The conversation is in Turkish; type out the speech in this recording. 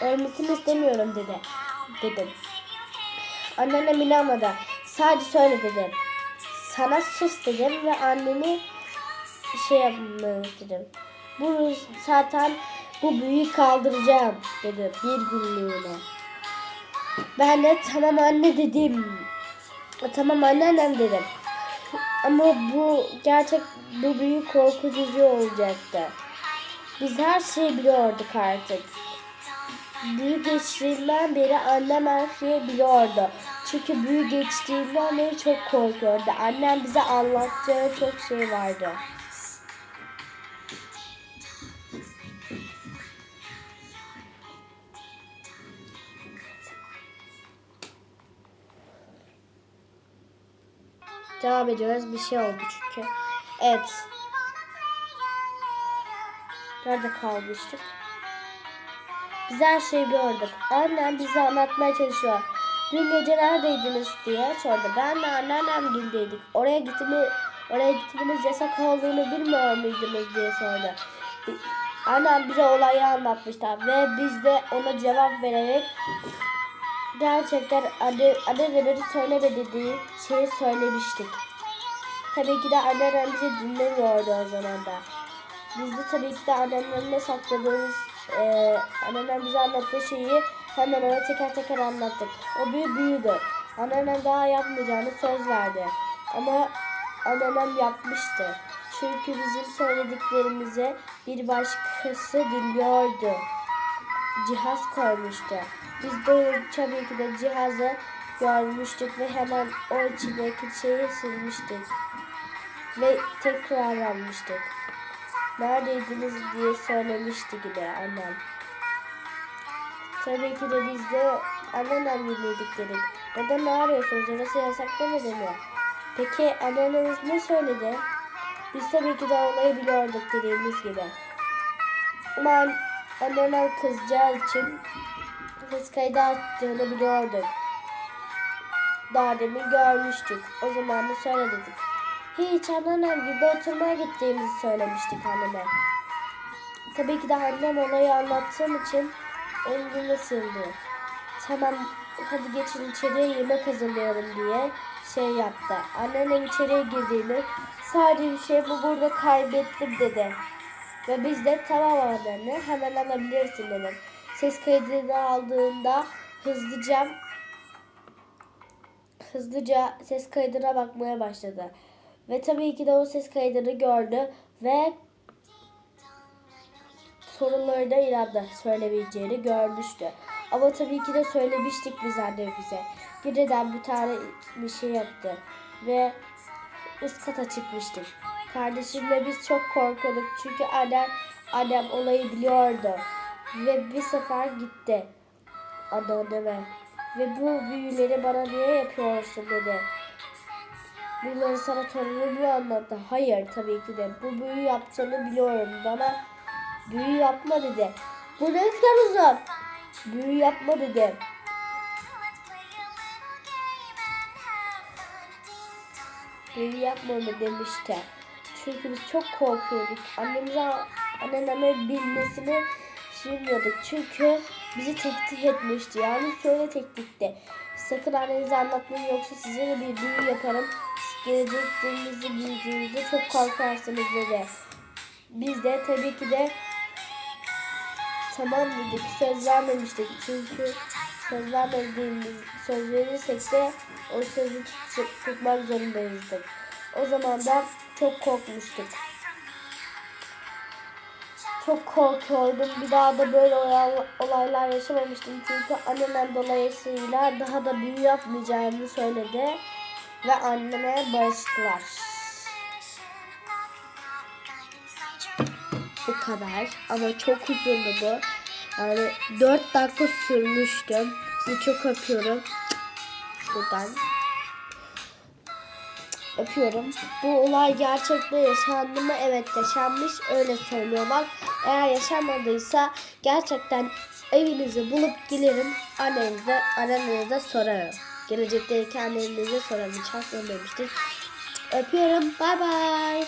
Ölmesini istemiyorum dedi. Dedim. Anneannem inanmadı. Sadece söyle dedim. Sana sus dedim ve annemi şey yapmanı dedim. Bu zaten bu büyüyü kaldıracağım dedi bir günlüğüne. Ben de tamam anne dedim. Tamam anneannem dedim. Ama bu gerçek bu büyük korkutucu olacaktı. Biz her şeyi biliyorduk artık. Büyü geçtiğinden beri annem şeyi biliyordu. Çünkü büyü geçtiğinden beri çok korkuyordu. Annem bize anlatacağı çok şey vardı. Devam ediyoruz. Bir şey oldu çünkü. Evet. Nerede kalmıştık? Biz her şeyi gördük. Annem bize anlatmaya çalışıyor. Dün gece neredeydiniz diye sordu. Ben de anneannem gildeydik. Oraya gittiğimi, oraya gitmeniz yasak olduğunu bilmiyor muydunuz diye sordu. Annem bize olayı anlatmışlar ve biz de ona cevap vererek gerçekten anne, anneannemin söyleme dediği şeyi söylemiştik. Tabii ki de anneannem bizi dinlemiyordu o zaman da. Biz de tabii ki de annemlerine sakladığımız, e, anneannem bize anlattığı şeyi hemen ona teker teker anlattık. O büyü büyüdü. Anneannem daha yapmayacağını söz verdi. Ama anneannem yapmıştı. Çünkü bizim söylediklerimizi bir başkası dinliyordu. Cihaz koymuştu. Biz de tabii ki de cihazı görmüştük ve hemen o içindeki şeyi silmiştik. Ve tekrar almıştık. Neredeydiniz diye söylemişti yine annem. Tabii ki de biz de anneannem dinledik dedik. Neden ne arıyorsunuz? Orası yasaklı mı deniyor? Peki anneniz ne söyledi? Biz tabii ki de olayı biliyorduk dediğimiz gibi. Ama anneannem kızacağı için ses kaydı attığını biliyorduk. Daha demin görmüştük. O zaman da söyledik. Hiç anneannem gibi oturmaya gittiğimizi söylemiştik anneme. Tabii ki de annem olayı anlattığım için ömrüme sığındı. Tamam hadi geçin içeriye yemek hazırlayalım diye şey yaptı. Anneannem içeriye girdiğinde sadece bir şey bu burada kaybettim dedi. Ve biz de tamam anneanne hemen alabilirsin dedim. Ses kaydını aldığında hızlıca hızlıca ses kaydına bakmaya başladı. Ve tabii ki de o ses kaydını gördü ve soruları da inandı söylemeyeceğini görmüştü. Ama tabii ki de söylemiştik biz anne bize. Birden bir tane bir şey yaptı ve üst kata çıkmıştık. Kardeşimle biz çok korkuyorduk çünkü annem, annem olayı biliyordu. Ve bir sefer gitti anneanneme. Ve bu büyüleri bana niye yapıyorsun dedi. Bunları sana torunum mu anlattı? Hayır tabii ki de. Bu büyü yaptığını biliyorum. Bana büyü yapma dedi. Bu ne kadar uzun. Büyü yapma dedi. Büyü yapma mı demişti. Çünkü biz çok korkuyorduk. Annemize, anneme bilmesini bilmiyorduk. Çünkü bizi tehdit etmişti. Yani şöyle tehditti. Sakın annenize anlatmayın yoksa size de bir büyü yaparım. Geleceklerinizi büyüdüğünüzde çok korkarsınız dedi. Biz de tabii ki de tamam dedik. Söz vermemiştik. Çünkü söz vermediğimiz söz verirsek de o sözü tut, tutmak zorundayızdık. O zaman da çok korkmuştuk. Çok korkuyordum. Bir daha da böyle olay- olaylar yaşamamıştım. Çünkü annemden dolayısıyla daha da büyü yapmayacağını söyledi. Ve anneme barıştılar. Bu kadar. Ama çok uzundu bu. Yani 4 dakika sürmüştü. Sizi çok öpüyorum. Buradan. Öpüyorum. Bu olay gerçekte yaşandı mı? Evet yaşanmış. Öyle söylüyorlar. Eğer yaşanmadıysa gerçekten evinizi bulup gelirim. Annenize, annenize sorarım. Hiç aklım demiştir. Öpüyorum. Bay bay.